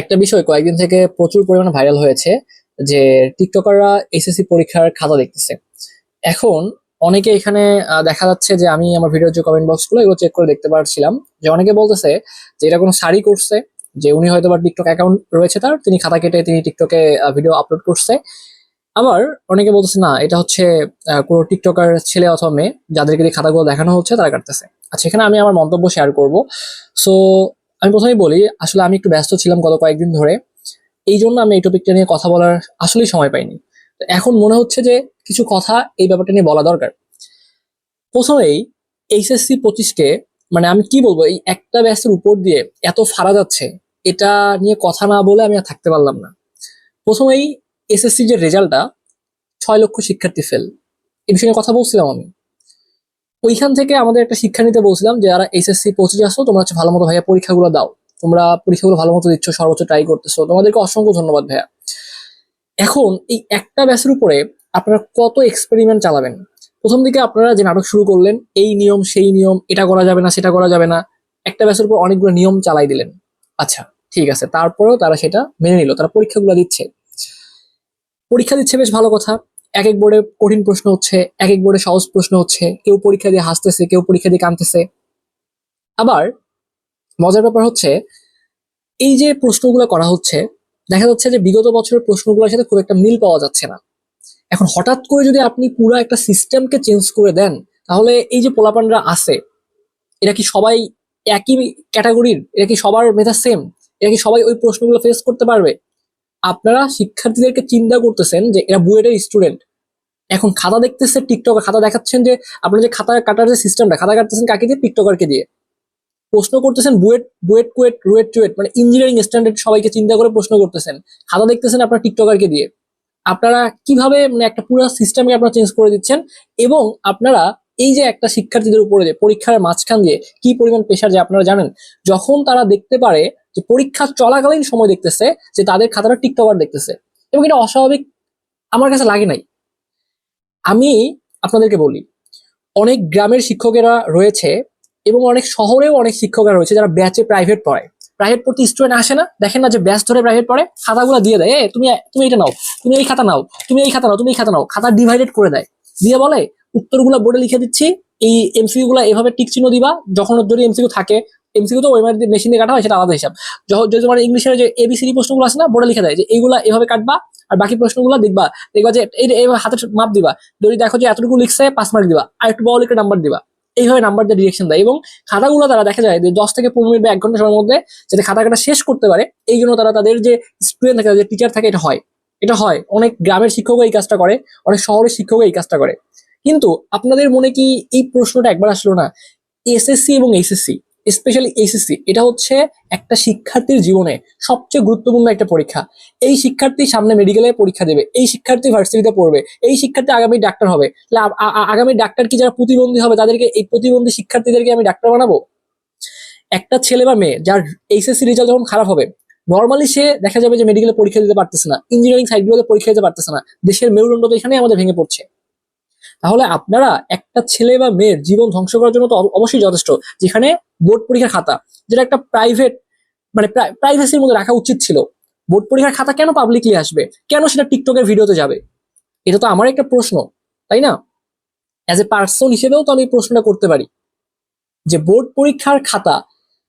একটা বিষয়, কয়েকদিন থেকে প্রচুর পরিমাণে ভাইরাল হয়েছে যে টিকটকাররা এসএসসি পরীক্ষার খাতা দেখতেছে। এখন অনেকে এখানে দেখা যাচ্ছে যে আমি আমার ভিডিওর যে কমেন্ট বক্সগুলো এগুলো চেক করে দেখতে পারছিলাম যে অনেকে বলতেছে যে এটা কোনো শাড়ি করছে, যে উনি হয়তো বা টিকটক অ্যাকাউন্ট রয়েছে তার, তিনি খাতা কেটে তিনি টিকটকে ভিডিও আপলোড করছে। আবার অনেকে বলতেছে, না, এটা হচ্ছে কোনো টিকটকার ছেলে অথবা মেয়ে, যাদেরকে খাতাগুলো দেখানো হচ্ছে, তারা কাটতেছে। আচ্ছা এখানে আমি আমার মন্তব্য শেয়ার করব। সো আমি প্রথমেই বলি, আসলে আমি একটু ব্যস্ত ছিলাম গত কয়েকদিন ধরে। এই জন্য আমি এই টপিকটা নিয়ে কথা বলার আসলেই সময় পাইনি। এখন মনে হচ্ছে যে কিছু কথা এই ব্যাপারটা নিয়ে বলা দরকার। প্রথমেই এইচএসসি পঁচিশকে মানে আমি কি বলব, এই একটা ব্যাসের উপর দিয়ে এত ফারা যাচ্ছে, এটা নিয়ে কথা না বলে আমি আর থাকতে পারলাম না। প্রথমেই এসএসসি যে রেজাল্টটা ছয় লক্ষ শিক্ষার্থী ফেল এই বিষয়ে কথা বলছিলাম আমি। ওইখান থেকে আমাদের একটা শিক্ষা নিতে বলছিলাম যে, যারা এইচএসসি পৌঁছে যাচ্ছ তোমরা হচ্ছে ভালো মতো ভাইয়া পরীক্ষাগুলো দাও। তোমরা পরীক্ষাগুলো ভালো মতো দিচ্ছ, সর্বোচ্চ ট্রাই করতেছো। তোমাদেরকে অসংখ্য ধন্যবাদ ভাইয়া। এখন এই একটা ব্যাসের উপরে আপনারা কত এক্সপেরিমেন্ট চালাবেন? প্রথম দিকে আপনারা যে নাটক শুরু করলেন, এই নিয়ম, সেই নিয়ম, এটা করা যাবে না, সেটা করা যাবে না, একটা ব্যাসের উপর অনেকগুলো নিয়ম চালাই দিলেন। আচ্ছা ঠিক আছে, তারপরেও তারা সেটা মেনে নিল, তারা পরীক্ষাগুলো দিচ্ছে। পরীক্ষা দিচ্ছে, বেশ ভালো কথা। এক এক বোর্ডে কঠিন প্রশ্ন হচ্ছে এক এক বোর্ডে সহজ প্রশ্ন হচ্ছে, কেউ পরীক্ষা দিয়ে হাসতেছে, কেউ পরীক্ষা দিয়ে কাঁদতেছে আবার মজার ব্যাপার হচ্ছে, এই যে প্রশ্নগুলো করা হচ্ছে, দেখা যাচ্ছে যে বিগত বছরের প্রশ্নগুলোর সাথে খুব একটা মিল পাওয়া যাচ্ছে না। এখন হঠাৎ করে যদি আপনি পুরো একটা সিস্টেমকে চেঞ্জ করে দেন, তাহলে এই যে পোলাপানরা আছে, এরা কি সবাই একই ক্যাটাগরির এরা কি সবার মেধা সেম এরা কি সবাই ওই প্রশ্নগুলো ফেস করতে পারবে? আপনারা শিক্ষার্থীদেরকে চিন্তা করতেছেন যে এরা বুয়েটের স্টুডেন্ট এখন খাতা দেখতেছে টিকটকে খাতা দেখাচ্ছেন যে আপনার যে খাতা কাটার যে সিস্টেমটা খাতা কাটতেছেন কাকে দিয়ে? টিকটকারকে দিয়ে। প্রশ্ন করতেছেন বুয়েট বুয়েট, কুয়েট, রুয়েট, টুয়েট মানে ইঞ্জিনিয়ারিং স্ট্যান্ডার্ড সবাইকে চিন্তা করে প্রশ্ন করতেছেন। খাতা দেখতেছেন আপনার টিকটকারকে দিয়ে। আপনারা কীভাবে মানে একটা পুরো সিস্টেমকে আপনারা চেঞ্জ করে দিচ্ছেন এবং আপনারা এই যে একটা শিক্ষার্থীদের উপরে যে পরীক্ষার মাঝখান দিয়ে কি পরিমাণ প্রেশার যে আপনারা জানেন, যখন তারা দেখতে পারে যে পরীক্ষা চলাকালীন সময় দেখতেছে যে তাদের খাতাটা টিকটকার দেখতেছে। এবং এটা অস্বাভাবিক আমার কাছে লাগে নাই। আমি আপনাদেরকে বলি, অনেক গ্রামের শিক্ষকেরা রয়েছে এবং অনেক শহরেও অনেক শিক্ষকরা রয়েছে যারা ব্যাচে প্রাইভেট পড়ায়। প্রাইভেট পড়তে স্টুডেন্ট আসে না, দেখেন না যে ব্যাচ ধরে প্রাইভেট পড়ে, খাতাগুলো দিয়ে দেয়, এ, তুমি তুমি এটা নাও, তুমি এই খাতা নাও, তুমি এই খাতা নাও, তুমি এই খাতা নাও। খাতা ডিভাইডেড করে দেয়। দিয়ে বলে, উত্তরগুলো বোর্ডে লিখে দিচ্ছি, এই এমসিকিউ গুলো এভাবে টিক চিহ্ন দিবা, যখন যদি এমসিকিউ থাকে এমসিকিউ তো ওই মেশিন দিয়ে কাটা হয়, সেটা আলাদা হিসাব। যদি তোমার ইংলিশের যে এবিসিডি প্রশ্নগুলো আছে না, বোর্ডে লিখে দেয় যে এইগুলা এভাবে কাটবা আর বাকি প্রশ্নগুলো দেখবা। দেখবা যে এই হাতের মাপ দিবা। যদি দেখো যে এতটুকু লিখছে, পাঁচ মার্ক দিবা। আর একটু বড় লিখে নাম্বার দিবা। এইভাবে নাম্বার দিয়ে ডিরেকশন দেয় এবং খাতাগুলো তারা দেখা যায় যে দশ থেকে পনেরো মিনিট বা এক ঘণ্টা সময়ের মধ্যে যাতে খাতা কাটা শেষ করতে পারে, এই জন্য তারা তাদের যে স্টুডেন্ট থাকে যে টিচার থাকে, এটা হয়। এটা হয়। অনেক গ্রামের শিক্ষকও এই কাজটা করে, অনেক শহরের শিক্ষকও এই কাজটা করে। কিন্তু আপনাদের মনে কি এই প্রশ্নটা একবার আসলো না? এসএসসি এবং এইচএসসি স্পেশালি এইচএসসি এটা হচ্ছে একটা শিক্ষার্থীর জীবনে সবচেয়ে গুরুত্বপূর্ণ একটা পরীক্ষা। এই শিক্ষার্থী সামনে মেডিকেলে পরীক্ষা দেবে, এই শিক্ষার্থী ভার্সিটিতে পড়বে, এই শিক্ষার্থী আগামী ডাক্তার হবে। আগামী ডাক্তার কি যারা প্রতিবন্ধী হবে, তাদেরকে এই প্রতিবন্ধী শিক্ষার্থীদেরকে আমি ডাক্তার বানাবো? একটা ছেলে বা মেয়ে যার এইচএসসি রেজাল্ট যখন খারাপ হবে নর্মালি সে দেখা যাবে যে মেডিকেলে পরীক্ষা দিতে পারতেছে না ইঞ্জিনিয়ারিং সাইডগুলোতে পরীক্ষা দিতে পারতেছে না, দেশের মেরুদণ্ড তো এখানে আমাদের ভেঙে পড়ছে। তাহলে আপনারা একটা ছেলে বা মেয়ের জীবন ধ্বংস করার জন্য তো অব- অবশ্যই যথেষ্ট, যেখানে বোর্ড পরীক্ষার খাতা, যেটা একটা প্রাইভেট মানে প্রাইভেসির মধ্যে রাখা উচিত ছিল। বোর্ড পরীক্ষার খাতা কেন পাবলিকলি আসবে? কেন সেটা টিকটকের ভিডিওতে যাবে? এটা তো আমার একটা প্রশ্ন, তাই না? অ্যাজ এ পার্সন হিসেবেও তো আমি প্রশ্নটা করতে পারি। যে বোর্ড পরীক্ষার খাতা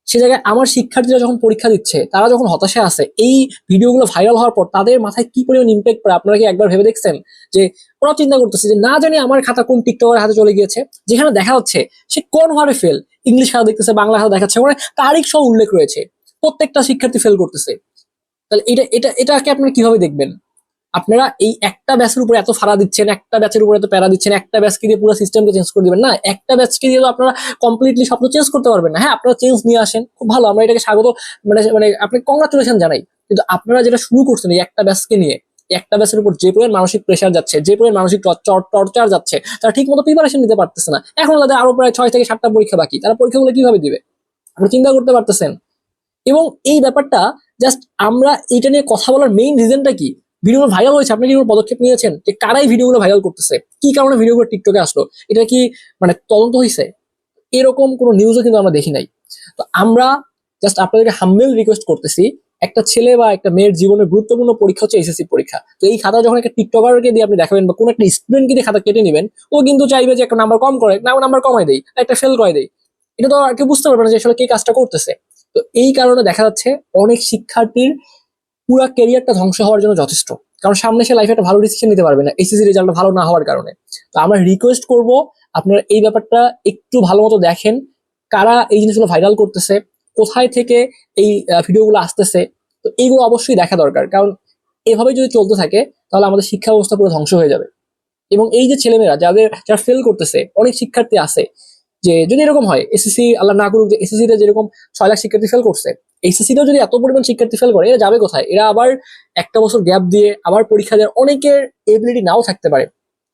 সে জায়গায় আমার শিক্ষার্থীরা যখন পরীক্ষা দিচ্ছে, তারা যখন হতাশায় আছে, এই ভিডিওগুলো ভাইরাল হওয়ার পর তাদের মাথায় কি পরিমাণ ইম্প্যাক্ট পড়ে আপনারা কি একবার ভেবে দেখছেন? যে ওরা চিন্তা করতেছে যে না জানি আমার খাতা কোন টিকটকের হাতে চলে গিয়েছে। যেখানে দেখা যাচ্ছে সে কোন ভাবে ফেল ইংলিশ খাতা দেখতেছে, বাংলা খাতা দেখাচ্ছে মানে তারিখ সহ উল্লেখ রয়েছে। প্রত্যেকটা শিক্ষার্থী ফেল করতেছে। তাহলে এটা এটা, এটাকে আপনারা কীভাবে দেখবেন? আপনারা এই একটা ব্যাচের উপরে এত ফাড়া দিচ্ছেন, একটা ব্যাচের উপরে এত প্যারা দিচ্ছেন, একটা ব্যাচকে দিয়ে পুরো সিস্টেমকে চেঞ্জ করে দিবেন। না, একটা ব্যাচকে দিয়ে তো আপনারা কমপ্লিটলি সব চেঞ্জ করতে পারবেন না। হ্যাঁ আপনারা চেঞ্জ নিয়ে আসেন, খুব ভালো। আমরা এটাকে স্বাগত মানে মানে আপনি কংগ্রাচুলেশন জানাই। কিন্তু আপনারা যেটা শুরু করছেন এই একটা ব্যাচকে নিয়ে একটা ব্যাচের উপর যে পরিমাণ মানসিক প্রেশার যাচ্ছে, যে পরিমাণ মানসিক টর্চার যাচ্ছে, তারা ঠিক মতো প্রিপারেশন নিতে পারতেছে না। এখন তাদের আরও প্রায় ছয় থেকে সাতটা পরীক্ষা বাকি। তারা পরীক্ষাগুলো কীভাবে দিবে? আপনি চিন্তা করতে পারতেছেন। এবং এই ব্যাপারটা জাস্ট আমরা এটা নিয়ে কথা বলার মেইন রিজনটা কি? ভিডিওগুলো ভাইরাল হয়েছে, আপনি কি কোনো পদক্ষেপ নিয়েছেন? যে কারাই ভিডিওগুলো ভাইরাল করতেছে? কি কারণে ভিডিওগুলো টিকটকে আসলো? এটা কি মানে তদন্ত হয়েছে এরকম কোনো নিউজও কিন্তু আমরা দেখি নাই। তো আমরা জাস্ট আপনাদেরকে হাম্বেল রিকোয়েস্ট করতেছি, একটা ছেলে বা একটা মেয়ের জীবনের গুরুত্বপূর্ণ পরীক্ষা হচ্ছে এসএসসি পরীক্ষা। তো এই খাতা যখন একটা টিকটকারকে দিয়ে আপনি দেখাবেন বা কোনো একটা স্টুডেন্টকে দিয়ে খাতা কেটে নেবেন, ও কিন্তু চাইবে যে একটা নাম্বার কম করে, না নাম্বার কমাই দেয় একটা ফেল করে দেয় এটা তো আর কেউ বুঝতে পারবে না যে আসলে কে কাজটা করতেছে। তো এই কারণে দেখা যাচ্ছে অনেক শিক্ষার্থীর পুরো ক্যারিয়ারটা ধ্বংস হওয়ার জন্য যথেষ্ট। কারণ সামনে সে লাইফে একটা ভালো ডিসিশন নিতে পারবে না এসএসসি রেজাল্ট ভালো না হওয়ার কারণে। তো আমরা রিকোয়েস্ট করব, আপনারা এই ব্যাপারটা একটু ভালো মতো দেখেন, কারা এই জিনিসগুলো ভাইরাল করতেছে, কোথায় থেকে এই ভিডিওগুলো আসতেছে, তো এইগুলো অবশ্যই দেখা দরকার। কারণ এভাবে যদি চলতে থাকে, তাহলে আমাদের শিক্ষা ব্যবস্থা পুরো ধ্বংস হয়ে যাবে। এবং এই যে ছেলেমেয়েরা, যাদের, যারা ফেল করতেছে, অনেক শিক্ষার্থী আছে যে যদি এরকম হয় এসএসসি আল্লাহ না করুক যে এসএসসি তে যেরকম ছয় লাখ শিক্ষার্থী ফেল করছে তেও যদি এত পরিমাণ শিক্ষার্থী ফেল করে, এরা যাবে কোথায়? এরা আবার একটা বছর গ্যাপ দিয়ে আবার পরীক্ষা দেওয়ার অনেকের এবিলিটি নাও থাকতে পারে।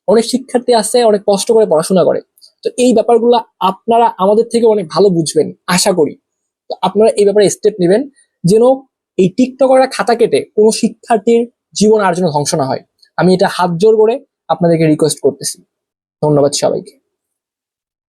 অনেক শিক্ষার্থী আছে, অনেক কষ্ট করে পড়াশোনা করে। তো এই ব্যাপারগুলো আপনারা আমাদের থেকে অনেক ভালো বুঝবেন, আশা করি। তো আপনারা এই ব্যাপারে স্টেপ নেবেন, যেন এই টিকটকাররা খাতা কেটে কোনো শিক্ষার্থীর জীবন আর যেন ধ্বংস না হয়। আমি এটা হাত জোর করে আপনাদেরকে রিকোয়েস্ট করতেছি। ধন্যবাদ সবাইকে।